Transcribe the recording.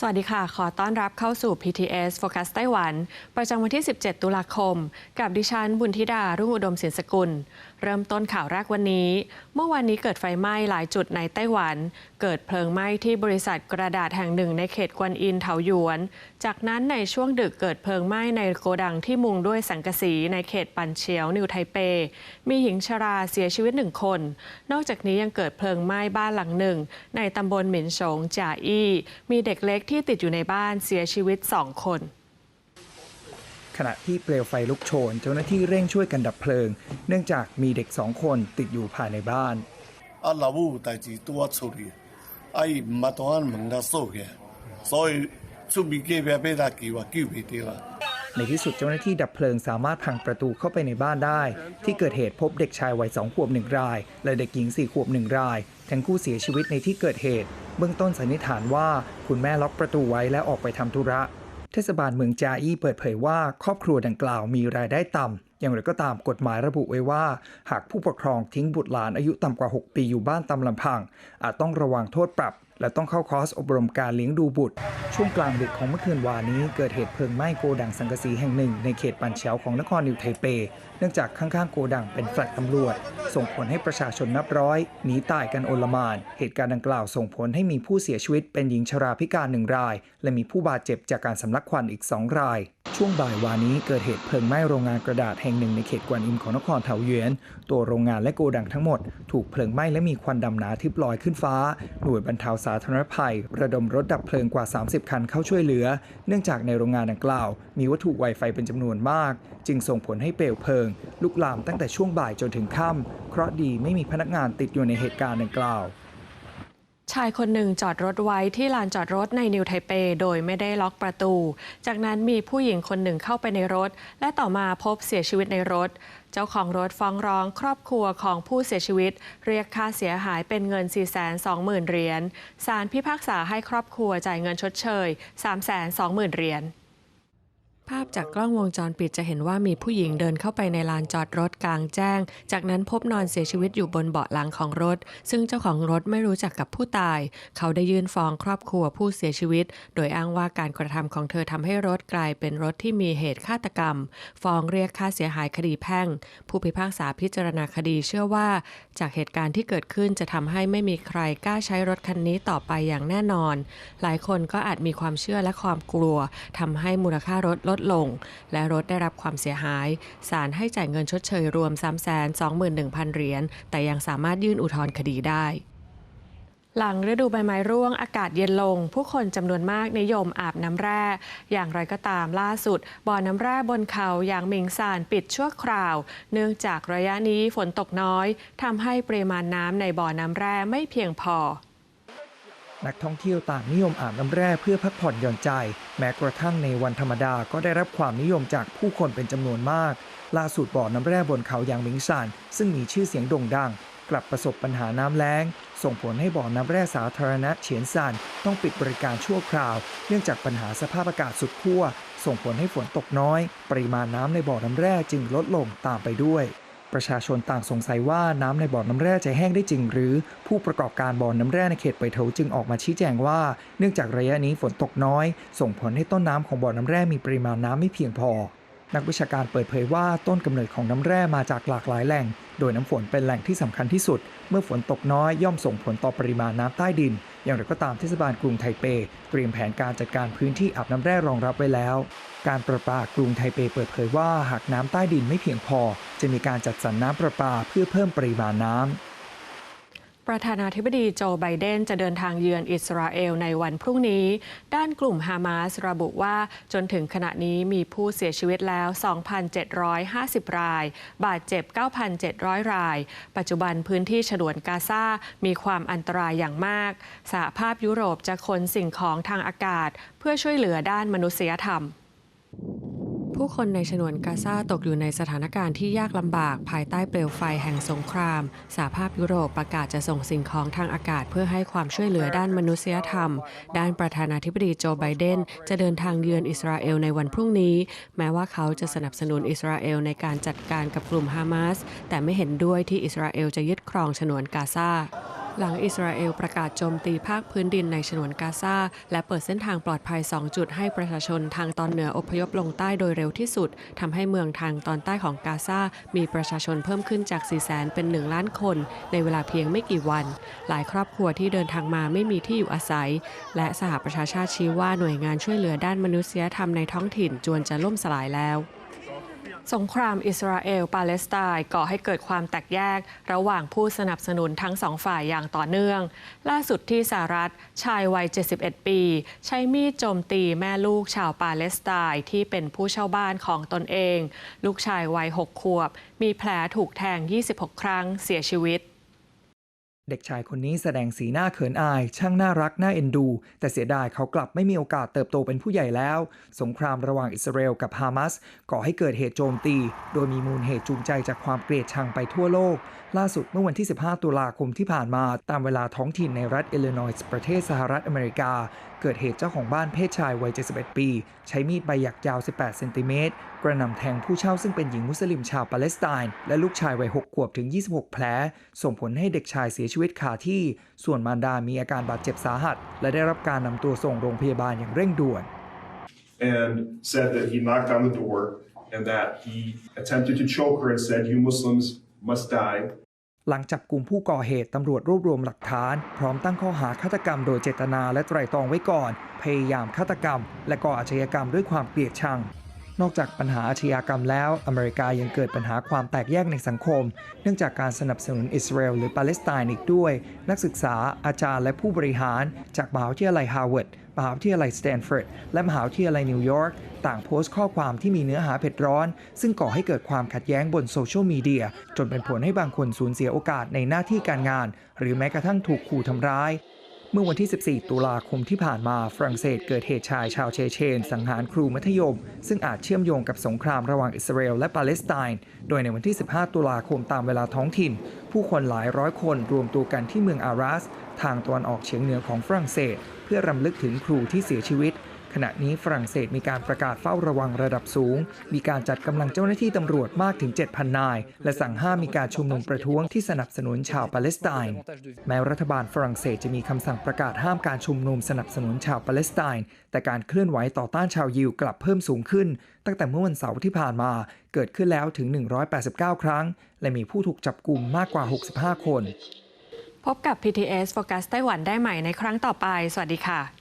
สวัสดีค่ะ ขอต้อนรับเข้าสู่ PTS Focus ไต้หวัน ประจำวันที่ 17 ตุลาคม กับดิฉันบุญธิดา รุ่งอุดมศิลสกุล เริ่มต้นข่าวแรกวันนี้ เมื่อวานนี้เกิดไฟไหม้หลายจุดในไต้หวัน เกิดเพลิงไหม้ที่บริษัทกระดาษแห่งหนึ่งในเขตกวนอินเถาหยวน จากนั้นในช่วงดึกเกิดเพลิงไหม้ในโกดังที่มุงด้วยสังกะสีในเขตปันเชียวนิวไทเป มีหญิงชราเสียชีวิตหนึ่งคน นอกจากนี้ยังเกิดเพลิงไหม้บ้านหลังหนึ่ง ในตำบลหมินสงจ่าอี้มีเด็กเล็กที่ติดอยู่ในบ้านเสียชีวิตสองคน ขณะที่เปลวไฟลุกโชน เจ้าหน้าที่เร่งช่วยกันดับเพลิง เนื่องจากมีเด็กสองคนติดอยู่ภายในบ้าน 啊，老母有代志拄啊处理，啊伊毋捌当啊门甲锁起来，所以出面隔壁要来救啊，救袂着啊。 ในที่สุดเจ้าหน้าที่ดับเพลิงสามารถพังประตูเข้าไปในบ้านได้ ที่เกิดเหตุพบเด็กชายวัยสองขวบหนึ่งราย และเด็กหญิงสี่ขวบหนึ่งราย ทั้งคู่เสียชีวิตในที่เกิดเหตุ เบื้องต้นสันนิษฐานว่าคุณแม่ล็อกประตูไว้และออกไปทำธุระ เท ศบาลเมืองจาอี้เปิดเผยว่าครอบครัวดังกล่าวมีรายได้ต่ำ อย่างไรก็ตามกฎหมายระบุไว้ว่า หากผู้ปกครองทิ้งบุตรหลานอายุต่ำกว่า 6 ปีอยู่บ้านตามลำพัง อาจต้องระวังโทษปรับ และต้องเข้าคอร์สอบรมการเลี้ยงดูบุตร ช่วงกลางดึกของเมื่อคืนวานนี้เกิดเหตุเพลิงไหม้โกดังสังกะสีแห่งหนึ่ง ในเขตปันเฉียวของนครนิวไทเป เนื่องจากข้างๆโกดังเป็นแฟลตตำรวจ ส่งผลให้ประชาชนนับร้อยหนีตายกันโอลมาน เหตุการณ์ดังกล่าวส่งผลให้มีผู้เสียชีวิตเป็นหญิงชราพิการหนึ่งราย และมีผู้บาดเจ็บจากการสำลักควันอีกสองรายช่วงบ่ายวานนี้เกิดเหตุเพลิงไหม้โรงงานกระดาษแห่งหนึ่งในเขตกวนอิมของนครเถาหยน ตัวโรงงานและโกดังทั้งหมด ถูกเพลิงไหม้และมีควันดำหนาทึบลอยขึ้นฟ้า หน่วยบรรเทาสาธารณภัย ระดมรถดับเพลิงกว่า 30 คันเข้าช่วยเหลือ เนื่องจากในโรงงานดังกล่าว มีวัตถุไวไฟเป็นจำนวนมาก จึงส่งผลให้เปลวเพลิง ลุกลามตั้งแต่ช่วงบ่ายจนถึงค่ำเคราะห์ดีไม่มีพนักงานติดอยู่ในเหตุการณ์ดังกล่าว ชายคนหนึ่งจอดรถไว้ที่ลานจอดรถในนิวไทเป โดยไม่ได้ล็อกประตู จากนั้นมีผู้หญิงคนหนึ่งเข้าไปในรถ และต่อมาพบเสียชีวิตในรถ เจ้าของรถฟ้องร้องครอบครัวของผู้เสียชีวิต เรียกค่าเสียหายเป็นเงิน 420,000 เหรียญ ศาลพิพากษาให้ครอบครัวจ่ายเงินชดเชย 320,000 เหรียญ ภาพจากกล้องวงจรปิดจะเห็นว่ามีผู้หญิงเดินเข้าไปในลานจอดรถกลางแจ้ง จากนั้นพบนอนเสียชีวิตอยู่บนเบาะหลังของรถ ซึ่งเจ้าของรถไม่รู้จักกับผู้ตาย เขาได้ยื่นฟ้องครอบครัวผู้เสียชีวิต โดยอ้างว่าการกระทำของเธอทำให้รถกลายเป็นรถที่มีเหตุฆาตกรรม ฟ้องเรียกค่าเสียหายคดีแพ่ง ผู้พิพากษาพิจารณาคดีเชื่อว่า จากเหตุการณ์ที่เกิดขึ้นจะทำให้ไม่มีใครกล้าใช้รถคันนี้ต่อไปอย่างแน่นอน หลายคนก็อาจมีความเชื่อและความกลัวทำให้มูลค่ารถลดลง และรถได้รับความเสียหาย ศาลให้จ่ายเงินชดเชยรวม 321,000 เหรียญ แต่ยังสามารถยื่นอุทธรณ์คดีได้หลังฤดูใบไม้ร่วงอากาศเย็นลง ผู้คนจำนวนมากนิยมอาบน้ำแร่ อย่างไรก็ตามล่าสุด บ่อน้ำแร่บนเขาอย่างมิงซานปิดชั่วคราว เนื่องจากระยะนี้ฝนตกน้อยทำให้ปริมาณน้ำในบ่อน้ำแร่ไม่เพียงพอ นักท่องเที่ยวต่างนิยมอาบน้ำแร่เพื่อพักผ่อนหย่อนใจ แม้กระทั่งในวันธรรมดาก็ได้รับความนิยมจากผู้คนเป็นจำนวนมาก ล่าสุดบ่อน้ำแร่บนเขายางมิงซานซึ่งมีชื่อเสียงโด่งดัง กลับประสบปัญหาน้ำแล้ง ส่งผลให้บ่อน้ำแร่สาธารณะเฉียนซานต้องปิดบริการชั่วคราว เนื่องจากปัญหาสภาพอากาศสุดขั้วส่งผลให้ฝนตกน้อย ปริมาณน้ำในบ่อน้ำแร่จึงลดลงตามไปด้วย ประชาชนต่างสงสัยว่าน้ำในบ่อน้ำแร่จะแห้งได้จริง หรือผู้ประกอบการบ่อน้ำแร่ในเขตไปเถาจึงออกมาชี้แจงว่า เนื่องจากระยะนี้ฝนตกน้อย ส่งผลให้ต้นน้ำของบ่อน้ำแร่มีปริมาณน้ำไม่เพียงพอ นักวิชาการเปิดเผยว่าต้นกำเนิดของน้ำแร่มาจากหลากหลายแหล่ง โดยน้ำฝนเป็นแหล่งที่สำคัญที่สุด เมื่อฝนตกน้อยย่อมส่งผลต่อปริมาณน้ำใต้ดิน อย่างไรก็ตามเทศบาลกรุงไทเป เตรียมแผนการจัดการพื้นที่อาบน้ำแร่รองรับไว้แล้ว การประปากรุงไทเปเปิดเผยว่าหากน้ำใต้ดินไม่เพียงพอ จะมีการจัดสรรน้ำประปาเพื่อเพิ่มปริมาณน้ำ ประธานาธิบดีโจไบเดนจะเดินทางเยือนอิสราเอลในวันพรุ่งนี้ ด้านกลุ่มฮามาสระบุว่าจนถึงขณะนี้มีผู้เสียชีวิตแล้ว 2,750 ราย บาดเจ็บ 9,700 ราย ปัจจุบันพื้นที่ฉนวนกาซา มีความอันตรายอย่างมาก สหภาพยุโรปจะขนสิ่งของทางอากาศ เพื่อช่วยเหลือด้านมนุษยธรรม ผู้คนในฉนวนกาซาตกอยู่ในสถานการณ์ที่ยากลำบากภายใต้เปลวไฟแห่งสงครามสหภาพยุโรปประกาศจะส่งสิ่งของทางอากาศเพื่อให้ความช่วยเหลือด้านมนุษยธรรม ด้านประธานาธิบดีโจไบเดนจะเดินทางเยือนอิสราเอลในวันพรุ่งนี้ แม้ว่าเขาจะสนับสนุนอิสราเอลในการจัดการกับกลุ่มฮามาสแต่ไม่เห็นด้วยที่อิสราเอลจะยึดครองฉนวนกาซา หลังอิสราเอลประกาศโจมตีภาคพื้นดินในฉนวนกาซาและเปิดเส้นทางปลอดภัย 2 จุดให้ประชาชนทางตอนเหนืออพยพลงใต้โดยเร็วที่สุดทำให้เมืองทางตอนใต้ของกาซา มีประชาชนเพิ่มขึ้นจาก 4 0 0แสนเป็น 1 ล้านคน ในเวลาเพียงไม่กี่วัน หลายครอบครัวที่เดินทางมาไม่มีที่อยู่อาศัย และสหประชาชาติชี้ว่าหน่วยงานช่วยเหลือด้านมนุษยธรรมในท้องถิ่นจวนจะล่มสลายแล้ว สงครามอิสราเอล ปาเลสไตน์ก่อให้เกิดความแตกแยก ระหว่างผู้สนับสนุนทั้งสองฝ่ายอย่างต่อเนื่อง ล่าสุดที่สหรัฐชายวัย 71 ปี ใช้มีดโจมตีแม่ลูกชาวปาเลสไตน์ที่เป็นผู้เช่าบ้านของตนเอง ลูกชายวัย 6 ขวบ มีแผลถูกแทง 26 ครั้งเสียชีวิต เด็กชายคนนี้แสดงสีหน้าเขินอาย ช่างน่ารักน่าเอ็นดู แต่เสียดายเขากลับไม่มีโอกาสเติบโตเป็นผู้ใหญ่แล้ว สงครามระหว่างอิสราเอลกับฮามาสก่อให้เกิดเหตุโจมตี โดยมีมูลเหตุจูงใจจากความเกลียดชังไปทั่วโลก ล่าสุดเมื่อวันที่ 15 ตุลาคมที่ผ่านมา ตามเวลาท้องถิ่นในรัฐอิลลินอยส์ประเทศสหรัฐอเมริกา เกิดเหตุเจ้าของบ้านเพศชายวัย 71 ปี ใช้มีดใบหยักยาว 18 เซนติเมตรกระหน่ำแทงผู้เช่าซึ่งเป็นหญิงมุสลิมชาวปาเลสไตน์และลูกชายวัย 6 ขวบถึง 26 แผล ส่งผลให้เด็กชายเสียชีวิตคาที่ ส่วนมารดามีอาการบาดเจ็บสาหัส และได้รับการนำตัวส่งโรงพยาบาลอย่างเร่งด่วน and said that he knocked on the door and that he attempted to choke her and said, You Muslims must die. หลังจับกลุ่มผู้ก่อเหตุตำรวจรวบรวมหลักฐาน พร้อมตั้งข้อหาฆาตกรรมโดยเจตนาและไตร่ตรองไว้ก่อน พยายามฆาตกรรม และก่ออาชญากรรมด้วยความเกลียดชัง นอกจากปัญหาอาชญากรรมแล้ว อเมริกายังเกิดปัญหาความแตกแยกในสังคม เนื่องจากการสนับสนุนอิสราเอลหรือปาเลสไตน์อีกด้วย นักศึกษา อาจารย์และผู้บริหาร จากมหาวิทยาลัยฮาร์วาร์ดมหาวิทยาลัยสแตนฟอร์ดและมหาวิทยาลัยนิวยอร์กต่างโพสต์ข้อความที่มีเนื้อหาเผ็ดร้อน ซึ่งก่อให้เกิดความขัดแย้งบนโซเชียลมีเดียจนเป็นผลให้บางคนสูญเสียโอกาสในหน้าที่การงาน หรือแม้กระทั่งถูกขู่ทำร้าย เมื่อวันที่ 14 ตุลาคมที่ผ่านมาฝรั่งเศสเกิดเหตุชายชาวเชเชน สังหารครูมัธยม ซึ่งอาจเชื่อมโยงกับสงครามระหว่างอิสราเอลและปาเลสไตน์โดยในวันที่ 15 ตุลาคมตามเวลาท้องถิ่น ผู้คนหลายร้อยคนรวมตัวกันที่เมืองอารัส ทางตะวันออกเฉียงเหนือของฝรั่งเศส เพื่อรำลึกถึงครูที่เสียชีวิต ณะนี้ฝรั่งเศสมีการประกาศเฝ้าระวังระดับสูง มีการจัดกำลังเจ้าหน้าที่ตำรวจมากถึง 7,000 นาย และสั่งห้ามมีการชุมนุมประท้วงที่สนับสนุนชาวปาเลสไตน์ แม้รัฐบาลฝรั่งเศสจะมีคำสั่งประกาศห้ามการชุมนุมสนับสนุนชาวปาเลสไตน์ แต่การเคลื่อนไหวต่อต้านชาวยิวกลับเพิ่มสูงขึ้น ตั้งแต่เมื่อวันเสาร์ที่ผ่านมา เกิดขึ้นแล้วถึง 189 ครั้ง และมีผู้ถูกจับกลุ่มมากกว่า 65 คน พบกับ PTS Focus ไต้หวันได้ใหม่ในครั้งต่อไป สวัสดีค่ะ